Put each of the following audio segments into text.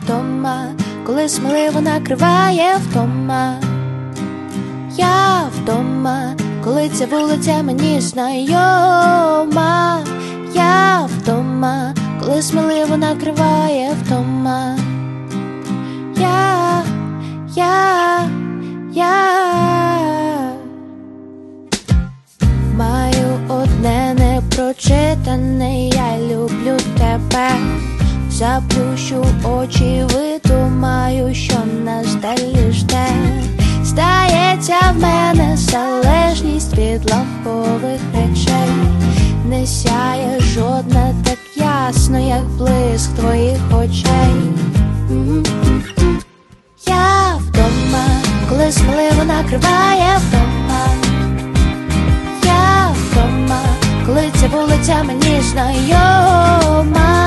вдома, коли сміливо накриває вдома. Я вдома, коли ця вулиця мені знайома. Я вдома, коли сміливо накриває вдома. Я, я, я маю одне непрочитане, я люблю тебе. Заплющу очі, видумаю, що нас далі жде. Здається, в мене залежність від лампових речей. Не сяє жодна так ясно, як блиск твоїх очей. Я вдома, коли сміливо накриває вдома. Я вдома, коли ця вулиця мені знайома.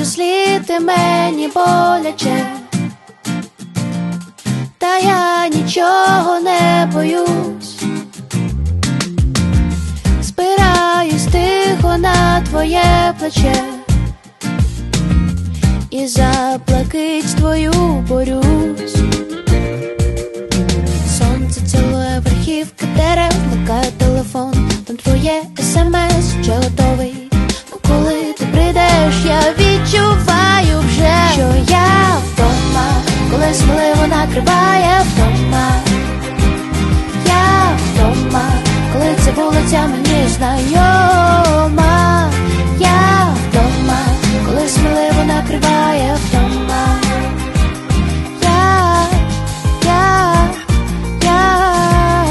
Бачу слід мені боляче. Та я нічого не боюсь. Спираюсь тихо на твоє плече і заплакить твою борюсь. Сонце цілує верхівки дерев, вмикає телефон, там твоє смс вже готовий. Накриває вдома. Я вдома, коли ця вулиця мені знайома. Я вдома, коли сміливо накриває вдома. Я, я, я.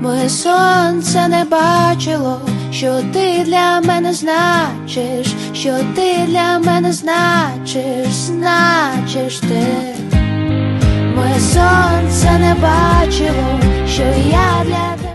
Моє сонце не бачило, що ти для мене значиш, що ти для мене значиш, значиш ти. Моє сонце не бачило, що я для